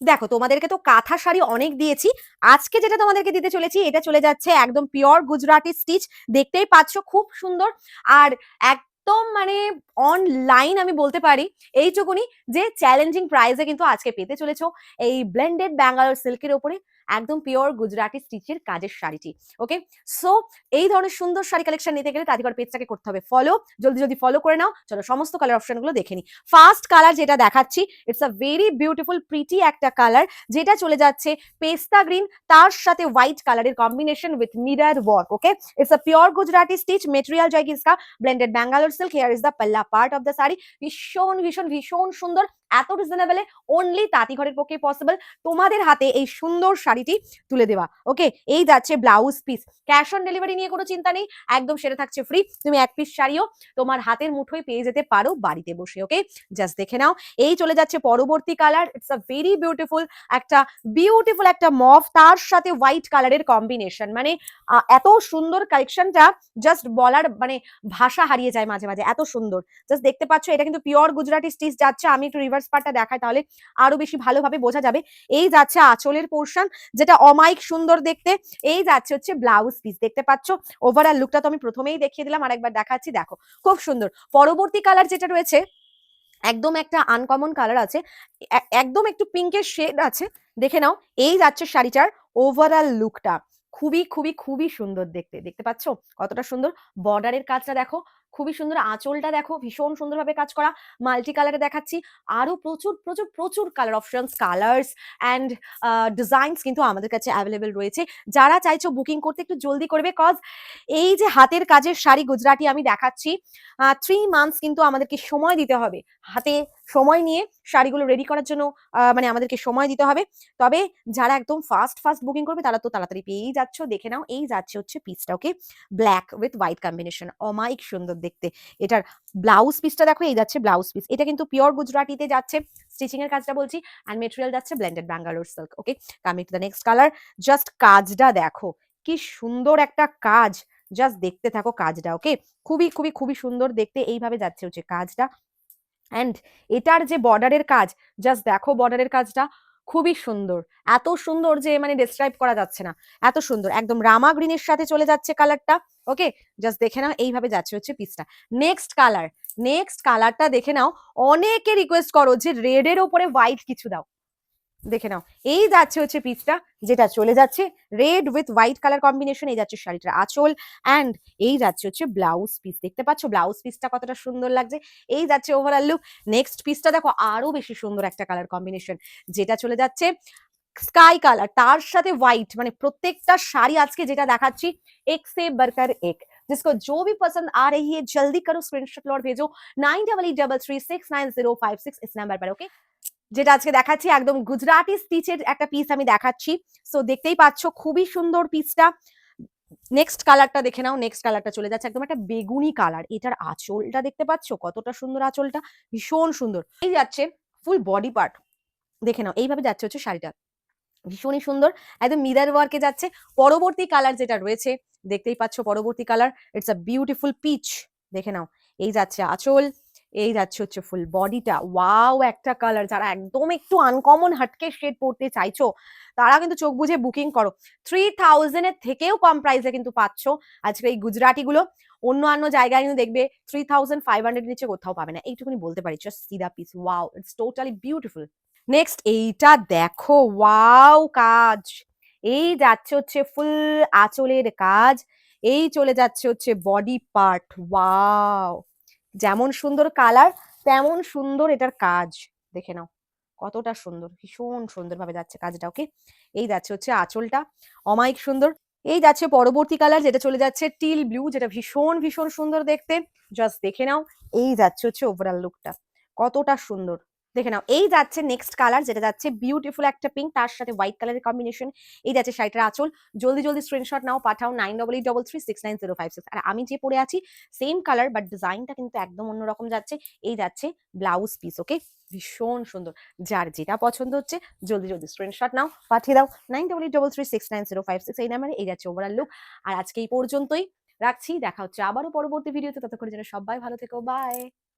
দেখো, তোমাদেরকে তো কাঁথা শাড়ি অনেক দিয়েছি। আজকে যেটা তোমাদেরকে দিতে চলেছি, এটা চলে যাচ্ছে একদম পিওর গুজরাটি স্টিচ দেখতেই পাচ্ছ, খুব সুন্দর। আর একদম মানে অনলাইন আমি বলতে পারি, এইটুকুনি যে চ্যালেঞ্জিং প্রাইসে কিন্তু আজকে পেতে চলেছ। এই ব্লেন্ডেড ব্যাঙ্গালোর সিল্কের ওপরে। একদম পিওর গুজরাটি স্টিচের কাজের শাড়িটি ওকে সো এই ধরনের সুন্দর শাড়ি কালেকশন নিতে গেলে তাঁতিকর পেজটাকে করতে হবে। ফলো জলদি জলদি ফলো করে নাও। চলো, সমস্ত কালার অপশনগুলো দেখে নি। ফার্স্ট কালার যেটা দেখাচ্ছি it's a very beautiful pretty একটা কালার যেটা চলে যাচ্ছে পেস্তা গ্রিন তার সাথে হোয়াইট কালারের combination with mirror work okay it's a pure Gujarati stitch material Joy কিসকা blended Bangalore silk here is the pallu part of the sari. ভীষণ ভীষণ ভীষণ সুন্দর এত রিজনেবলে অনলি তাঁতি ঘরের পক্ষে পসিবল তোমাদের হাতে এই সুন্দর শাড়িটি তুলে দেওয়া। ওকে এই যাচ্ছে blouse piece cash on delivery নিয়ে কোনো চিন্তা নেই, একদম সেটা থাকছে ফ্রি তুমি এক পিস শাড়িও তোমার হাতের মুঠোয় পেয়ে যেতে পারো বাড়িতে বসে ওকে জাস্ট দেখে নাও। এই চলে যাচ্ছে পরবর্তী colour it's a very beautiful একটা বিউটিফুল একটা মফ তার সাথে হোয়াইট কালারের কম্বিনেশন মানে এত সুন্দর কালেকশনটা জাস্ট বলার মানে ভাষা হারিয়ে যায় মাঝে মাঝে। এত সুন্দর। জাস্ট দেখতে পাচ্ছ, এটা কিন্তু পিওর গুজরাটি স্টিচ যাচ্ছে। আমি একটু রিভার্স পার্টটা দেখাই তাহলে আরও বেশি ভালোভাবে বোঝা যাবে। এই যাচ্ছে আঁচলের পোর্শন যেটা অমাইক সুন্দর দেখতে। এই যাচ্ছে হচ্ছে ব্লাউজ পিস দেখতে পাচ্ছ? ওভারঅল লুকটা তো আমি প্রথমেই দেখিয়ে দিলাম, আরেকবার দেখাচ্ছি, দেখো। খুব সুন্দর। পরবর্তী কালার যেটা রয়েছে, একদম একটা আনকমন কালার আছে একদম একটু পিঙ্কের শেড আছে, দেখে নাও। এই যাচ্ছে শাড়িটার ওভারঅল লুকটা খুবই খুবই খুবই সুন্দর দেখতে। দেখতে পাচ্ছ? কতটা সুন্দর। বর্ডারের কাজটা দেখো। খুবই সুন্দর আঁচলটা দেখো, ভীষণ সুন্দরভাবে কাজ করা। মাল্টি কালারে দেখাচ্ছি। আরও প্রচুর প্রচুর প্রচুর colour options colours and designs কিন্তু আমাদের কাছে অ্যাভেলেবেল রয়েছে। যারা চাইছো বুকিং করতে একটু জলদি করবে কজ এই যে হাতের কাজের শাড়ি গুজরাটি আমি দেখাচ্ছি থ্রি মান্থস কিন্তু আমাদেরকে সময় দিতে হবে। হাতে সময় নিয়ে শাড়িগুলো রেডি করার জন্য মানে আমাদেরকে সময় দিতে হবে। তবে যারা একদম ফাস্ট ফাস্ট বুকিং করবে, তারা তো তাড়াতাড়ি পেয়েই যাচ্ছ। দেখে নাও, এই যাচ্ছে হচ্ছে পিসটা okay black with white combination অমাইক সুন্দর দেখতে। এটার ব্লাউজ পিসটা দেখো, এই যাচ্ছে ব্লাউজ পিস এটা কিন্তু পিওর গুজরাটিতে যাচ্ছে। স্টিচিং এর কাজটা বলছি। অ্যান্ড মেটেরিয়াল যাচ্ছে blended Bangalore silk okay coming to the next colour just কাজটা দেখো। কি সুন্দর একটা কাজ। জাস্ট দেখতে থাকো কাজটা ওকে খুবই খুবই খুবই সুন্দর দেখতে। এইভাবে যাচ্ছে হচ্ছে কাজটা। অ্যান্ড এটার যে বর্ডারের কাজ জাস্ট দেখো বর্ডারের কাজটা। খুবই সুন্দর। এত সুন্দর যে মানে ডিসক্রাইব করা যাচ্ছে না। এত সুন্দর। একদম রামা গ্রিনের সাথে চলে যাচ্ছে কালারটা ওকে জাস্ট দেখে নাও, এইভাবে যাচ্ছে হচ্ছে পিসটা নেক্সট কালার নেক্সট কালারটা দেখে নাও। অনেকে রিকোয়েস্ট করো যে রেড এর ওপরে হোয়াইট কিছু দাও। দেখে নাও এই যাচ্ছে হচ্ছে পিসটা যেটা চলে যাচ্ছে red with white colour combination এই যাচ্ছে শাড়িটার আঁচল অ্যান্ড এই যাচ্ছে হচ্ছে ব্লাউজ পিস দেখতে পাচ্ছ ব্লাউজ পিসটা কতটা সুন্দর লাগছে এই যাচ্ছে ওভারঅল লুক নেক্সট পিসটা দেখো আরো বেশি সুন্দর একটা কালার কম্বিনেশন যেটা চলে যাচ্ছে স্কাই কালার তার সাথে হোয়াইট মানে প্রত্যেকটা শাড়ি আজকে যেটা দেখাচ্ছি এক সে বরকার এক जिसको जो भी पसंद आ रही है जल्दी करो स्क्रीनशॉट लो और भेजो nine double eight double three six nine zero five six इस নাম্বার पर ওকে যেটা আজকে দেখাচ্ছি, একদম গুজরাটি স্টিচের একটা পিস আমি দেখাচ্ছি। সো দেখতেই পাচ্ছ খুবই সুন্দর পিসটা নেক্সট কালারটা দেখে নাও নেক্সট কালারটা চলে যাচ্ছে। একদম একটা বেগুনি কালার এটার আঁচলটা দেখতে পাচ্ছ? কতটা সুন্দর আঁচলটা। ভীষণ সুন্দর। এই যাচ্ছে ফুল বডি পার্ট দেখে নাও, এইভাবে যাচ্ছে হচ্ছে শাড়িটা। ভীষণই সুন্দর। একদম মিরার ওয়ার্কে যাচ্ছে। পরবর্তী কালার যেটা রয়েছে, দেখতেই পাচ্ছ পরবর্তী colour it's a beautiful peach দেখে নাও, এই যাচ্ছে আঁচল। এই যাচ্ছে হচ্ছে ফুল বডিটা ওয়াও একটা কালার যারা একদম একটু আনকমন হাটকে শেড পড়তে চাইছো, তারা কিন্তু চোখ বুঝে বুকিং করো। থ্রি থাউজেন্ডের থেকেও কম প্রাইসে কিন্তু পাচ্ছ আজকে এই গুজরাটিগুলো। অন্য অন্য জায়গায় কিন্তু দেখবে থ্রি থাউজেন্ড ফাইভ হান্ড্রেড নিচে কোথাও পাবে না। এইটুকুনি বলতে পারি। Just see the piece wow it's totally beautiful next এইটা দেখো। ওয়াও কাজ। এই যাচ্ছে হচ্ছে ফুল আঁচলের কাজ। এই চলে যাচ্ছে হচ্ছে বডি পার্ট ওয়াও যেমন সুন্দর কালার, তেমন সুন্দর এটার কাজ। দেখে নাও, কতটা সুন্দর, ভীষণ সুন্দর ভাবে যাচ্ছে কাজটা, ওকে? এই যাচ্ছে হচ্ছে আঁচলটা, অমায়িক সুন্দর। এই যাচ্ছে পরবর্তী কালার, যেটা চলে যাচ্ছে টিল ব্লু, যেটা ভীষণ ভীষণ সুন্দর দেখতে। জাস্ট দেখে নাও, এই যাচ্ছে হচ্ছে ওভারঅল লুকটা কতটা সুন্দর দেখে নাও, এই যাচ্ছে নেক্সট কালার যেটা যাচ্ছে বিউটিফুল একটা পিঙ্ক তার সাথে হোয়াইট কালারের কম্বিনেশন এই যাচ্ছে শাড়িটার আঁচল। জলদি জলদি স্ক্রিনশট নাও, পাঠাও nine double double three six nine zero five six আর আমি যে পরে আছি সেম কালার বাট ডিজাইনটা কিন্তু একদম অন্যরকম যাচ্ছে। এই যাচ্ছে ব্লাউজ পিস ওকে ভীষণ সুন্দর। যার যেটা পছন্দ হচ্ছে, জলদি জলদি স্ক্রিনশট নাও, পাঠিয়ে দাও nine double double three six nine zero five six এই নাম্বারে এই যাচ্ছে ওভারঅল লুক আর আজকে এই পর্যন্তই। রাখছি, দেখা হচ্ছে আবারও পরবর্তী ভিডিওতে ততক্ষণের জন্য সবাই ভালো থেকো বাই